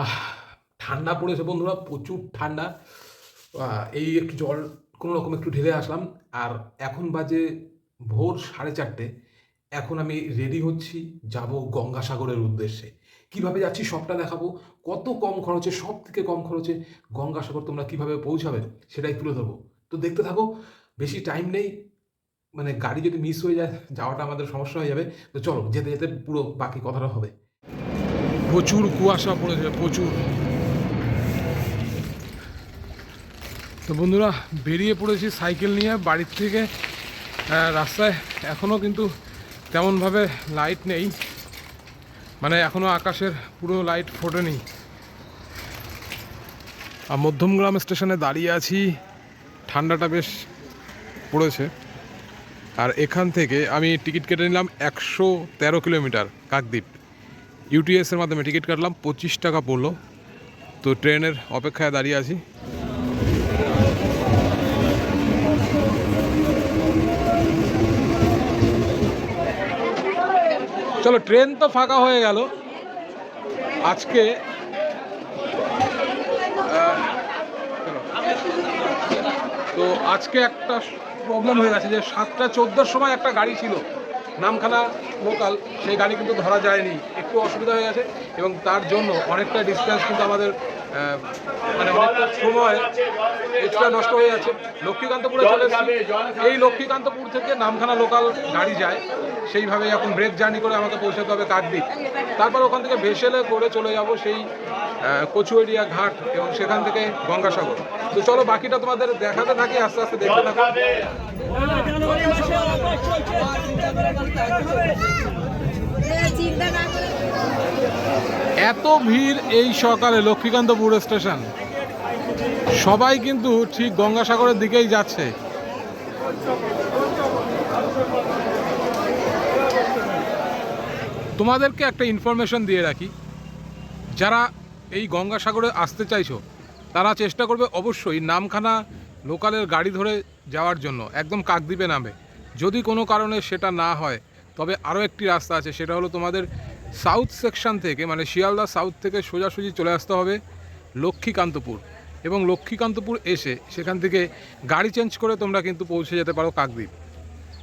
আহ, ঠান্ডা পড়েছে বন্ধুরা, প্রচুর ঠান্ডা। এই একটু জল, কোনো রকম একটু ঢেলে আসলাম। আর এখন বাজে ভোর সাড়ে চারটে। এখন আমি রেডি হচ্ছি, যাব গঙ্গাসাগরের উদ্দেশ্যে। কীভাবে যাচ্ছি সবটা দেখাবো। কত কম খরচে, সব থেকে কম খরচে গঙ্গাসাগর তোমরা কীভাবে পৌঁছাবে সেটাই তুলে ধরবো। তো দেখতে থাকো, বেশি টাইম নেই। মানে গাড়ি যদি মিস হয়ে যায়, যাওয়াটা আমাদের সমস্যা হয়ে যাবে। তো চলো, যেতে যেতে পুরো বাকি কথাটা হবে। প্রচুর কুয়াশা পড়েছে, প্রচুর। তো বন্ধুরা, বেরিয়ে পড়েছি সাইকেল নিয়ে বাড়ির থেকে। রাস্তায় এখনও কিন্তু তেমনভাবে লাইট নেই। মানে এখনও আকাশের পুরো লাইট ফোটেনি। আর মধ্যমগ্রাম স্টেশনে দাঁড়িয়ে আছি, ঠান্ডাটা বেশ পড়েছে। আর এখান থেকে আমি টিকিট কেটে নিলাম একশো তেরো কিলোমিটার কাকদ্বীপ। ইউটিএস এর মাধ্যমে টিকিট কাটলাম, পঁচিশ টাকা পড়ল। তো ট্রেনের অপেক্ষায় দাঁড়িয়ে আছি। চলো, ট্রেন তো ফাঁকা হয়ে গেল। আজকে তো আজকে একটা প্রবলেম হয়ে গেছে যে সাতটা, চোদ্দোর সময় একটা গাড়ি ছিল। নামখানা লোকাল, সেই গাড়ি কিন্তু ধরা যায়নি। একটু অসুবিধা হয়ে গেছে এবং তার জন্য অনেকটা ডিস্টেন্স কিন্তু আমাদের মানে অনেকটা সময় এক্সট্রা নষ্ট হয়ে যাচ্ছে। লক্ষ্মীকান্তপুরে চলে এই লক্ষ্মীকান্তপুর থেকে নামখানা লোকাল গাড়ি যায়। সেইভাবে এখন ব্রেক জার্নি করে আমাকে পৌঁছাতে হবে কাকদ্বীপ। তারপর ওখান থেকে ভেসেলে করে চলে যাব সেই কচুয়ারিয়া ঘাট এবং সেখান থেকে গঙ্গাসাগর। তো চলো, বাকিটা তোমাদের দেখাতে থাকি, আস্তে আস্তে দেখতে থাকো। এত ভিড় এই সকালে লক্ষ্মীকান্তপুর স্টেশন। সবাই কিন্তু ঠিক গঙ্গাসাগরের দিকেই যাচ্ছে। তোমাদেরকে একটা ইনফরমেশন দিয়ে রাখি, যারা এই গঙ্গাসাগরে আসতে চাইছো, তারা চেষ্টা করবে অবশ্যই নামখানা লোকালের গাড়ি ধরে যাওয়ার জন্য, একদম কাকদ্বীপে নামে যদি কোনো কারণে সেটা না হয়, তবে আরও একটি রাস্তা আছে, সেটা হলো তোমাদের সাউথ সেকশন থেকে মানে শিয়ালদা সাউথ থেকে সোজাসুজি চলে আসতে হবে লক্ষ্মীকান্তপুর। এবং লক্ষ্মীকান্তপুর এসে সেখান থেকে গাড়ি চেঞ্জ করে তোমরা কিন্তু পৌঁছে যেতে পারো কাকদ্বীপ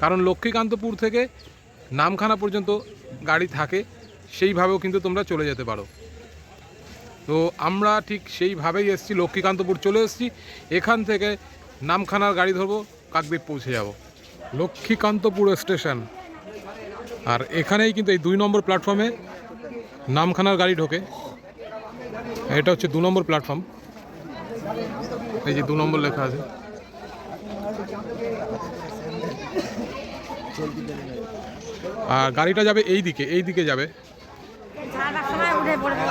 কারণ লক্ষ্মীকান্তপুর থেকে নামখানা পর্যন্ত গাড়ি থাকে, সেইভাবেও কিন্তু তোমরা চলে যেতে পারো। তো আমরা ঠিক সেইভাবেই এসেছি, লক্ষ্মীকান্তপুর চলে এসেছি। এখান থেকে নামখানার গাড়ি ধরবো, কাকদ্বীপ পৌঁছে যাব। লক্ষ্মীকান্তপুর স্টেশন। আর এখানেই কিন্তু এই দুই নম্বর প্ল্যাটফর্মে নামখানার গাড়ি ঢোকে। এটা হচ্ছে দু নম্বর প্ল্যাটফর্ম। এই যে দু নম্বর লেখা আছে। আর গাড়িটা যাবে এই দিকে এই দিকে যাবে। ঝাড়ার সময় উঠে পড়বে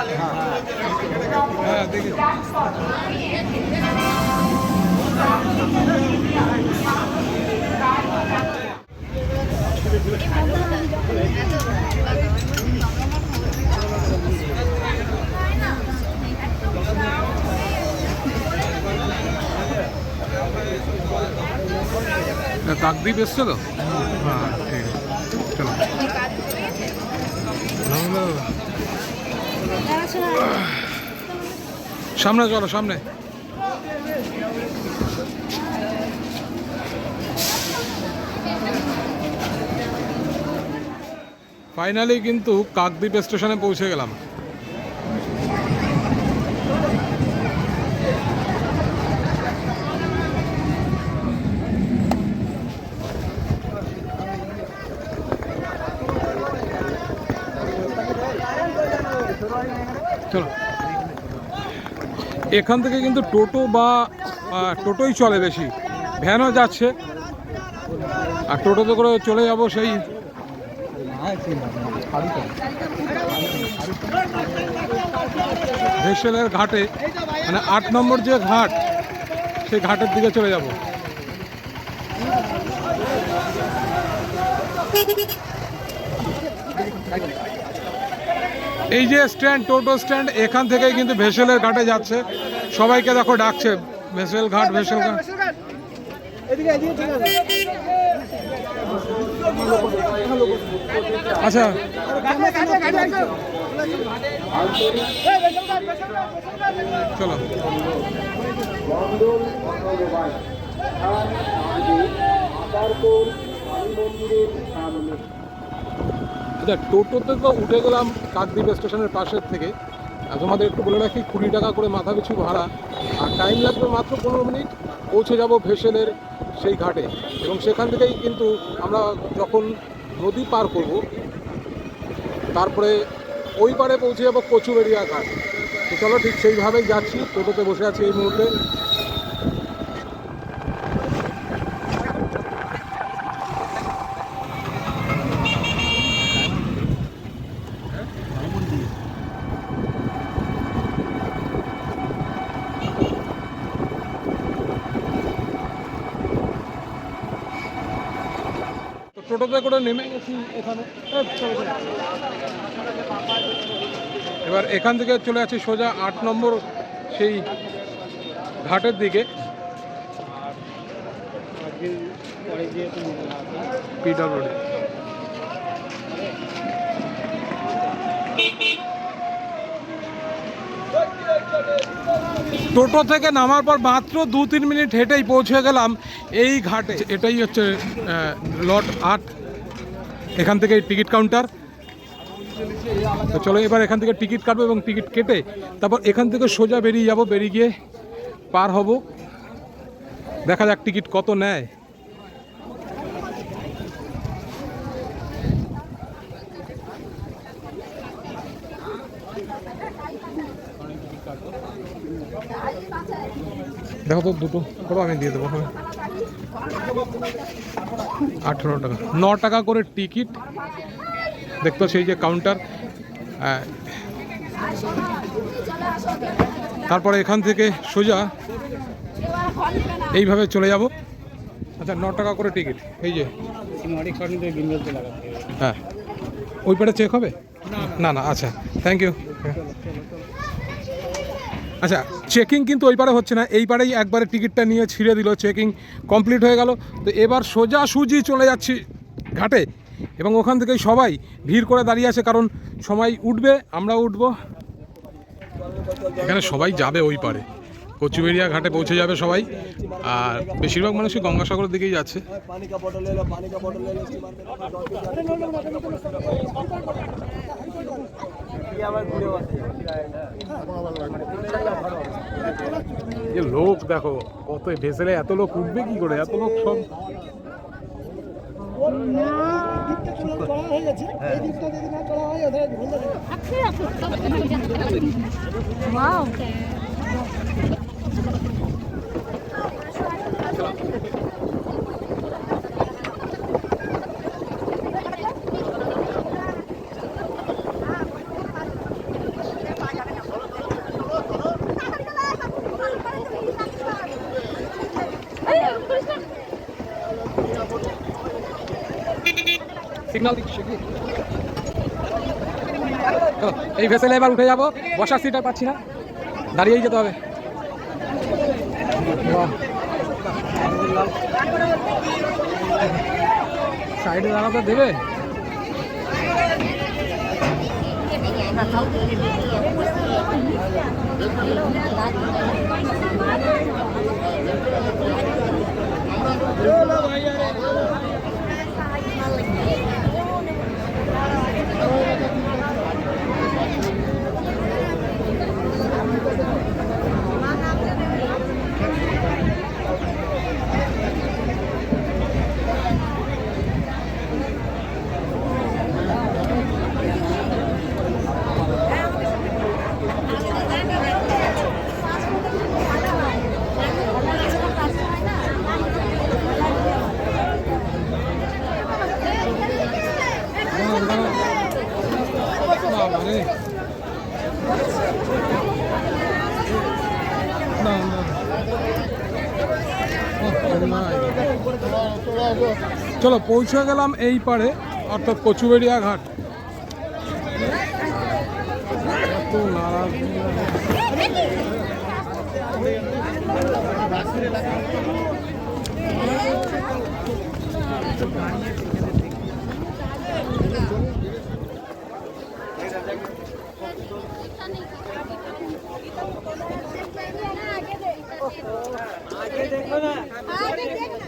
হ্যাঁ দেখি কাকদ্বীপ এসছে তো? হ্যাঁ ঠিক আছে চলো। না। সামনে চলো সামনে। ফাইনালি কিন্তু কাকদ্বীপ স্টেশনে পৌঁছে গেলাম চলো এখান থেকে কিন্তু টোটো বা টোটোই চলে বেশি। ভ্যানও যাচ্ছে। আর টোটোতে করে চলে যাব সেই ভেসেলের ঘাটে। মানে আট নম্বর যে ঘাট, সেই ঘাটের দিকে চলে যাব। এই যে স্ট্যান্ড টোটো স্ট্যান্ড এখান থেকেই কিন্তু ভেসেলের ঘাটে যাচ্ছে। সবাইকে দেখো ডাকছে ভেসেল ঘাট ভেসেল ঘাট। আচ্ছা। চলো। মন্দিরের সামনে আচ্ছা টোটোতে তো উঠে গেলাম কাকদ্বীপ স্টেশনের পাশের থেকে। তোমাদের একটু বলে রাখি, কুড়ি টাকা করে মাথা পিছু ভাড়া। আর টাইম লাগবে মাত্র পনেরো মিনিট, পৌঁছে যাব ভেসেলের সেই ঘাটে। এবং সেখান থেকেই কিন্তু আমরা যখন নদী পার করব, তারপরে ওই পারে পৌঁছে যাব কচুবেড়িয়া ঘাট। তো চলো ঠিক সেইভাবেই যাচ্ছি, টোটোতে বসে আছি এই মুহূর্তে। টোটোতে করে নেমে গেছি এখানে। চলো। এবার এখান থেকে চলে আছি সোজা আট নম্বর সেই ঘাটের দিকে। টোটো থেকে নামার পর মাত্র দু তিন মিনিট হেঁটেই পৌঁছে গেলাম এই ঘাটে। এটাই হচ্ছে লট আট। এখান থেকে টিকিট কাউন্টার। তো চলো এবার এখান থেকে টিকিট কাটবো এবং টিকিট কেটে তারপর এখান থেকে সোজা বেরিয়ে যাব, বেরিয়ে গিয়ে পার হব। দেখা যাক টিকিট কত নেয়। দেখো তো দুটো আমি দিয়ে দেবো আঠেরো টাকা। ন টাকা করে টিকিট। দেখতো সেই যে কাউন্টার আহ, তারপরে এখান থেকে সোজা এইভাবে চলে যাব। আচ্ছা ন টাকা করে টিকিট। এই যে। হ্যাঁ। ওই পারে চেক হবে? না না। আচ্ছা। থ্যাংক ইউ আচ্ছা চেকিং কিন্তু ওই পারে হচ্ছে না এই পারেই একবারে টিকিটটা নিয়ে ছিঁড়ে দিল চেকিং কমপ্লিট হয়ে গেল। তো এবার সোজা সুজি চলে যাচ্ছি ঘাটে এবং ওখান থেকেই সবাই ভিড় করে দাঁড়িয়ে আছে, কারণ সময় উঠবে, আমরা উঠবো। এখানে সবাই যাবে ওই পারে। কচুবেড়িয়া ঘাটে পৌঁছে যাবে সবাই। আর বেশিরভাগ মানুষই গঙ্গাসাগরের দিকেই যাচ্ছে। যে লোক দেখো কত ভেসেলে এত লোক উঠবে কি করে? এত লোক সব ওয়াও সিগন্যাল দিচ্ছি। কি চলো, এই ভেসেলে এবার উঠে যাব। বসার সিট পাচ্ছি না। দাঁড়িয়েই যেতে হবে। সাইডে দাঁড়াতে দেবে। Okay. চলো পৌঁছে গেলাম এই পারে অর্থাৎ কচুবেড়িয়া ঘাট। আগে দেখো না আগে দেখ না।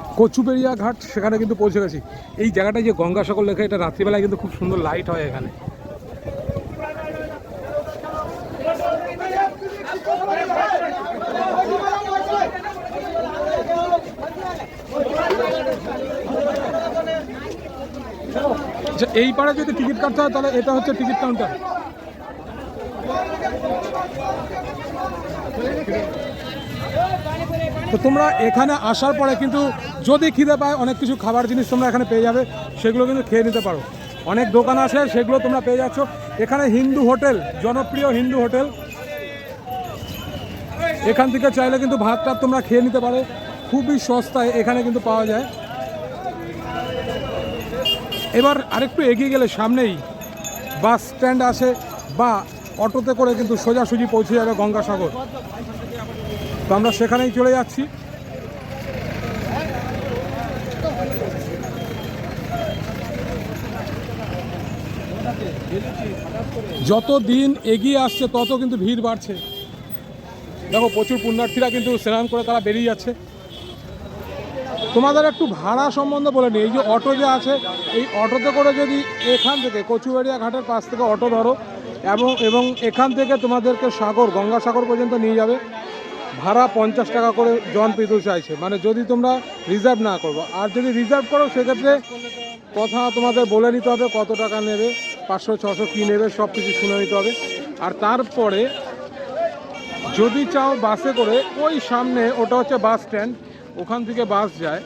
কচুবেরিয়া ঘাট, সেখানে কিন্তু পৌঁছে গেছি। এই জায়গাটায় যে গঙ্গাসাগর লেখা, এটা রাত্রিবেলায় কিন্তু খুব সুন্দর লাইট হয় এখানে। আচ্ছা এই পাড়ে যদি টিকিট কাটতে হয়, তাহলে এটা হচ্ছে টিকিট কাউন্টার তো তোমরা এখানে আসার পরে কিন্তু যদি খিদে পায়, অনেক কিছু খাবার জিনিস তোমরা এখানে পেয়ে যাবে, সেগুলো কিন্তু খেয়ে নিতে পারো। অনেক দোকান আছে, সেগুলো তোমরা পেয়ে যাচ্ছ। এখানে হিন্দু হোটেল, জনপ্রিয় হিন্দু হোটেল। এখান থেকে চাইলে কিন্তু ভাত টাত তোমরা খেয়ে নিতে পারো। খুবই সস্তায় এখানে কিন্তু পাওয়া যায়। এবার আরেকটু এগিয়ে গেলে সামনেই বাস স্ট্যান্ড আছে, বা অটোতে করে কিন্তু সোজাসুজি পৌঁছে যাবে গঙ্গাসাগর। তো আমরা সেখানেই চলে যাচ্ছি। যত দিন এগিয়ে আসছে, তত কিন্তু ভিড় বাড়ছে। দেখো, প্রচুর পুণ্যার্থীরা কিন্তু স্নান করে তারা বেরিয়ে যাচ্ছে। তোমাদের একটু ভাড়া সম্বন্ধে বলে নিই। এই যে অটো যে আছে, এই অটোতে করে যদি এখান থেকে কচুবেড়িয়া ঘাটের পাশ থেকে অটো ধরো, এবং এবং এখান থেকে তোমাদেরকে সাগর, গঙ্গাসাগর পর্যন্ত নিয়ে যাবে। ভাড়া পঞ্চাশ টাকা করে জন পিছু চাইছে। মানে যদি তোমরা রিজার্ভ না করব আর যদি রিজার্ভ করো, সেক্ষেত্রে কথা তোমাদের বলে নিতে হবে কত টাকা নেবে, পাঁচশো, ছশো কী নেবে সব কিছু শুনে নিতে হবে। আর তারপরে যদি চাও বাসে করে, ওই সামনে, ওটা হচ্ছে বাস স্ট্যান্ড, ওখান থেকে বাস যায়।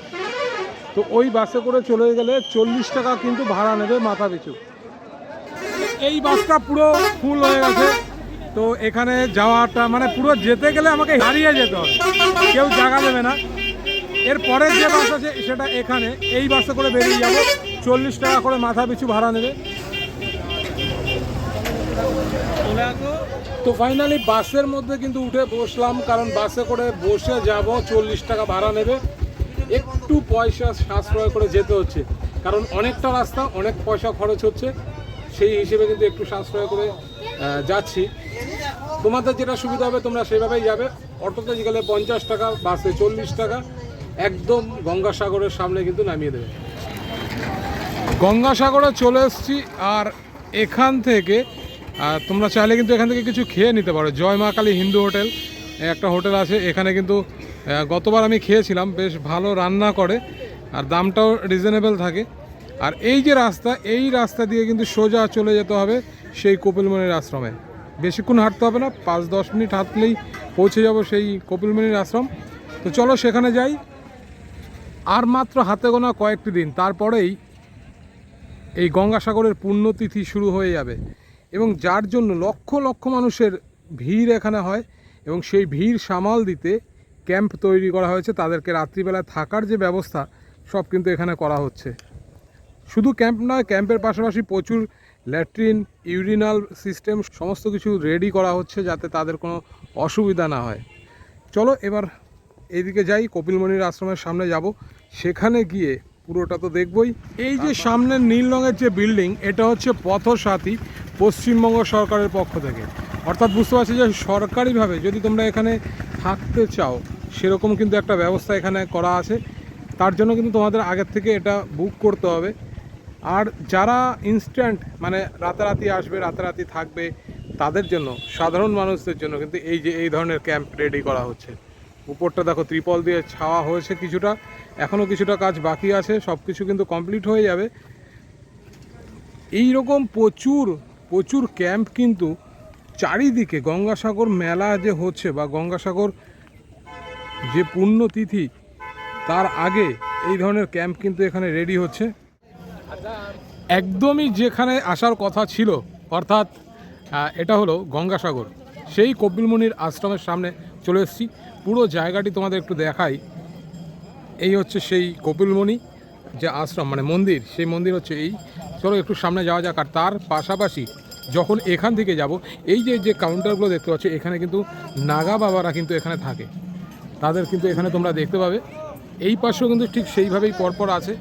তো ওই বাসে করে চলে গেলে চল্লিশ টাকা কিন্তু ভাড়া নেবে মাথা পিছু। এই বাসটা পুরো ফুল হয়ে গেছে। তো এখানে যাওয়াটা মানে পুরো যেতে গেলে আমাকে হারিয়ে যেতে হবে। কেউ জায়গা দেবে না। এর পরের যে বাস আছে, সেটা এখানে। এই বাসে করে বেরিয়ে যাব। চল্লিশ টাকা করে মাথা পিছু ভাড়া নেবে। তো ফাইনালি বাসের মধ্যে কিন্তু উঠে বসলাম, কারণ বাসে করে বসে যাব। চল্লিশ টাকা ভাড়া নেবে। একটু পয়সা সাশ্রয় করে যেতে হচ্ছে। কারণ অনেকটা রাস্তা, অনেক পয়সা খরচ হচ্ছে। সেই হিসেবে কিন্তু একটু সাশ্রয় করে যাচ্ছি। তোমাদের যেটা সুবিধা হবে, তোমরা সেভাবেই যাবে। অটোতে গেলে পঞ্চাশ টাকা, বাসে চল্লিশ টাকা। একদম গঙ্গাসাগরের সামনে কিন্তু নামিয়ে দেবে। গঙ্গাসাগরে চলে এসেছি, আর এখান থেকে তোমরা চাইলে কিন্তু এখান থেকে কিছু খেয়ে নিতে পারো। জয় মা কালী হিন্দু হোটেল, একটা হোটেল আছে, এখানে কিন্তু গতবার আমি খেয়েছিলাম, বেশ ভালো রান্না করে, আর দামটাও রিজনেবল থাকে। আর এই যে রাস্তা, এই রাস্তা দিয়ে কিন্তু সোজা চলে যেতে হবে সেই কপিলমণির আশ্রমে। বেশিক্ষণ হাঁটতে হবে না, পাঁচ দশ মিনিট হাঁটলেই পৌঁছে যাব সেই কপিলমণির আশ্রম। তো চলো সেখানে যাই। আর মাত্র হাতে গোনা কয়েকটি দিন, তারপরেই এই গঙ্গাসাগরের পুণ্যতিথি শুরু হয়ে যাবে এবং যার জন্য লক্ষ লক্ষ মানুষের ভিড় এখানে হয় এবং সেই ভিড় সামাল দিতে ক্যাম্প তৈরি করা হয়েছে। তাদেরকে রাত্রিবেলায় থাকার যে ব্যবস্থা, সব কিন্তু এখানে করা হচ্ছে। শুধু ক্যাম্প নয় ক্যাম্পের পাশাপাশি প্রচুর ল্যাট্রিন ইউরিনাল সিস্টেম সমস্ত কিছু রেডি করা হচ্ছে যাতে তাদের কোনো অসুবিধা না হয়। চলো এবার এইদিকে যাই কপিলমণির আশ্রমের সামনে যাব। সেখানে গিয়ে পুরোটা তো দেখবই। এই যে সামনের নীল রঙের যে বিল্ডিং এটা হচ্ছে পথসাথী পশ্চিমবঙ্গ সরকারের পক্ষ থেকে। অর্থাৎ বুঝতে পারছি যে সরকারিভাবে যদি তোমরা এখানে থাকতে চাও সেরকম কিন্তু একটা ব্যবস্থা এখানে করা আছে। তার জন্য কিন্তু তোমাদের আগের থেকে এটা বুক করতে হবে। আর যারা ইনস্ট্যান্ট মানে রাতারাতি আসবে, রাতারাতি থাকবে, তাদের জন্য, সাধারণ মানুষদের জন্য কিন্তু এই যে, এই ধরনের ক্যাম্প রেডি করা হচ্ছে। উপরটা দেখো, ত্রিপল দিয়ে ছাওয়া হয়েছে কিছুটা। এখনও কিছুটা কাজ বাকি আছে সব কিছু কিন্তু কমপ্লিট হয়ে যাবে। এই রকম প্রচুর প্রচুর ক্যাম্প কিন্তু চারিদিকে গঙ্গাসাগর মেলা যে হচ্ছে বা গঙ্গাসাগর যে পুণ্যতিথি তার আগে এই ধরনের ক্যাম্প কিন্তু এখানে রেডি হচ্ছে। একদমই যেখানে আসার কথা ছিল, অর্থাৎ এটা হলো গঙ্গাসাগর। সেই কপিলমুনির আশ্রমের সামনে চলে এসেছি। পুরো জায়গাটি তোমাদের একটু দেখাই। এই হচ্ছে সেই কপিলমণি যে আশ্রম মানে মন্দির। সেই মন্দির হচ্ছে এই। চলো একটু সামনে যাওয়া যাক। আর তার পাশাপাশি যখন এখান থেকে যাব, এই যে যে কাউন্টারগুলো দেখতে পাচ্ছ, এখানে কিন্তু নাগা বাবারা কিন্তু এখানে থাকে। তাদের কিন্তু এখানে তোমরা দেখতে পাবে। এই পাশেও কিন্তু ঠিক সেইভাবেই পরপর আছে।